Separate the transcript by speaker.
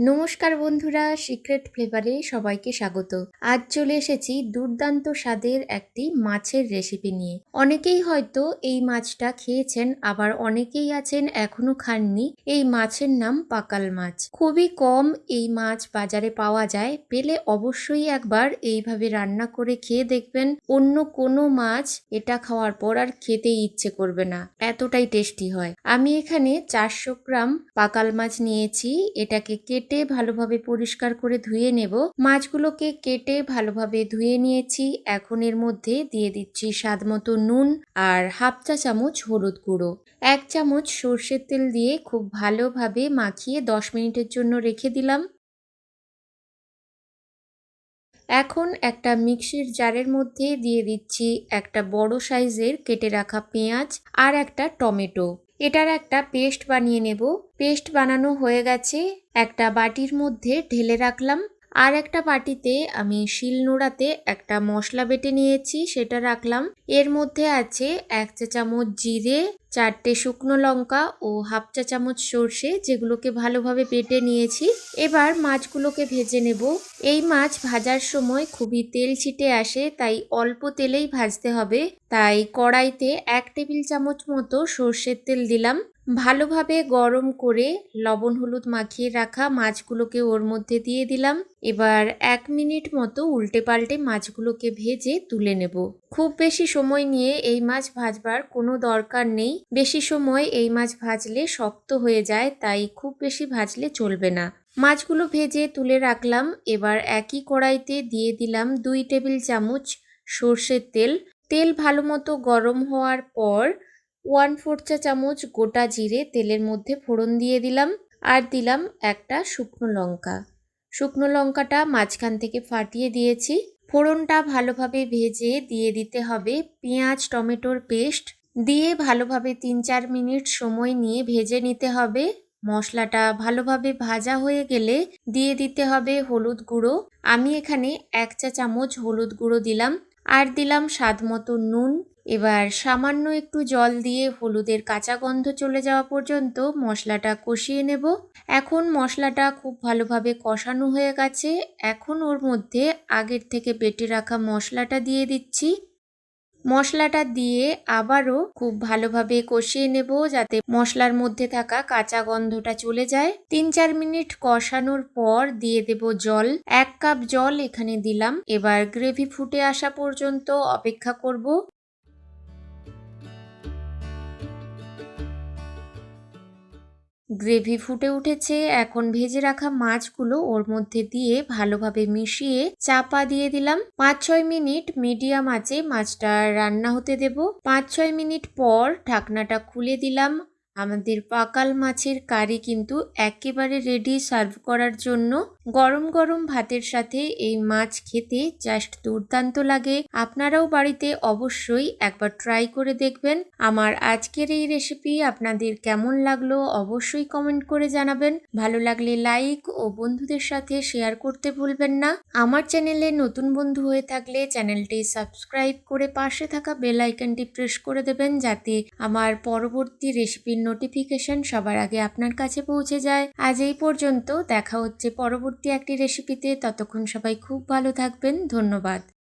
Speaker 1: নমস্কার বন্ধুরা, সিক্রেট ফ্লেভারে সবাইকে স্বাগত। আজ চলে এসেছি দুর্দান্ত স্বাদের একটি মাছের রেসিপি নিয়ে। অনেকেই হয়তো এই মাছটা খেয়েছেন, আবার অনেকেই আছেন এখনও খাননি। এই মাছের নাম পাকাল মাছ। খুবই কম এই মাছ বাজারে পাওয়া যায়। পেলে অবশ্যই একবার এইভাবে রান্না করে খেয়ে দেখবেন, অন্য কোনো মাছ এটা খাওয়ার পর আর খেতে ইচ্ছে করবে না। এতটাই টেস্টি হয়। আমি এখানে চারশো গ্রাম পাকাল মাছ নিয়েছি। এটাকে কেটে ভালোভাবে পরিষ্কার করে ধুয়ে নেব। মাছগুলোকে কেটে ভালোভাবে ধুয়ে নিয়েছি। এখন এর মধ্যে দিয়ে দিচ্ছি স্বাদ মতো নুন আর হাফ চা চামচ হলুদ গুঁড়ো। এক চামচ সর্ষের তেল দিয়ে খুব ভালোভাবে মাখিয়ে দশ মিনিটের জন্য রেখে দিলাম। এখন একটা মিক্সির জারের মধ্যে দিয়ে দিচ্ছি একটা বড় সাইজের কেটে রাখা পেঁয়াজ আর একটা টমেটো। এটার একটা পেস্ট বানিয়ে নেব। পেস্ট বানানো হয়ে গেছে। একটা বাটির মধ্যে ঢেলে রাখলাম। আর একটা বাটিতে আমি শিল নোড়াতে একটা মশলা বেটে নিয়েছি, সেটা রাখলাম। এর মধ্যে আছে এক চা চামচ জিরে, চারটে শুকনো লঙ্কা ও হাফ চা চামচ সর্ষে, যেগুলোকে ভালোভাবে বেটে নিয়েছি। এবার মাছগুলোকে ভেজে নেব। এই মাছ ভাজার সময় খুবই তেল ছিটে আসে, তাই অল্প তেলেই ভাজতে হবে। তাই কড়াইতে এক টেবিল চামচ মতো সর্ষের তেল দিলাম। ভালোভাবে গরম করে লবণ হলুদ মাখিয়ে রাখা মাছগুলোকে ওর মধ্যে দিয়ে দিলাম। এবার এক মিনিট মতো উল্টে পাল্টে মাছগুলোকে ভেজে তুলে নেব। খুব বেশি সময় নিয়ে এই মাছ ভাজবার কোনো দরকার নেই। বেশি সময় এই মাছ ভাজলে শক্ত হয়ে যায়, তাই খুব বেশি ভাজলে চলবে না। মাছগুলো ভেজে তুলে রাখলাম, এবার একই কড়াইতে দিয়ে দিলাম দুই টেবিল চামচ সর্ষের তেল। তেল ভালো মতো গরম হওয়ার পর ওয়ান ফোর চা চামচ গোটা জিরে তেলের মধ্যে ফোড়ন দিয়ে দিলাম আর দিলাম একটা শুকনো লঙ্কা। শুকনো লঙ্কাটা মাঝখান থেকে ফাটিয়ে দিয়েছি। ফোড়নটা ভালোভাবে ভেজে দিয়ে দিতে হবে। পেঁয়াজ, টমেটোর পেস্ট দিয়ে ভালোভাবে তিন চার মিনিট সময় নিয়ে ভেজে নিতে হবে। মশলাটা ভালোভাবে ভাজা হয়ে গেলে দিয়ে দিতে হবে হলুদ গুঁড়ো। আমি এখানে এক চা চামচ হলুদ গুঁড়ো দিলাম। আর দিলাম স্বাদ মতো নুন। এবার সামান্য একটু জল দিয়ে হলুদের কাঁচা গন্ধ চলে যাওয়া পর্যন্ত মশলাটা কষিয়ে নেব। এখন মশলাটা খুব ভালোভাবে কষানো হয়ে গেছে। এখন ওর মধ্যে আগের থেকে বেটে রাখা মশলাটা দিয়ে দিচ্ছি। মশলাটা দিয়ে আবারও খুব ভালোভাবে কষিয়ে নেব যাতে মশলার মধ্যে থাকা কাঁচা গন্ধটা চলে যায়। তিন চার মিনিট কষানোর পর দিয়ে দেব জল। এক কাপ জল এখানে দিলাম। এবার গ্রেভি ফুটে আসা পর্যন্ত অপেক্ষা করব। গ্রেভি ফুটে উঠেছে। এখন ভেজে রাখা মাছগুলো ওর মধ্যে দিয়ে ভালোভাবে মিশিয়ে চাপা দিয়ে দিলাম। পাঁচ ছয় মিনিট মিডিয়াম আঁচে মাছটা রান্না হতে দেব। পাঁচ ছয় মিনিট পর ঢাকনাটা খুলে দিলাম। আমাদের পাকাল মাছের কারি কিন্তু একেবারে রেডি সার্ভ করার জন্য। গরম গরম ভাতের সাথে এই মাছ খেতে জাস্ট দুর্দান্ত লাগে। আপনারাও বাড়িতে অবশ্যই একবার ট্রাই করে দেখবেন। আমার আজকের এই রেসিপি আপনাদের কেমন লাগল অবশ্যই কমেন্ট করে জানাবেন। ভালো লাগলে লাইক ও বন্ধুদের সাথে শেয়ার করতে ভুলবেন না। আমার চ্যানেলে নতুন বন্ধু হয়ে থাকলে চ্যানেলটি সাবস্ক্রাইব করে পাশে থাকা বেল আইকনটি প্রেস করে দেবেন যাতে আমার পরবর্তী রেসিপির নোটিফিকেশন সবার আগে আপনার কাছে পৌঁছে যায়। আজ এই পর্যন্ত দেখা হচ্ছে পরবর্তী একটি রেসিপিতে ততক্ষণ সবাই খুব ভালো থাকবেন। ধন্যবাদ।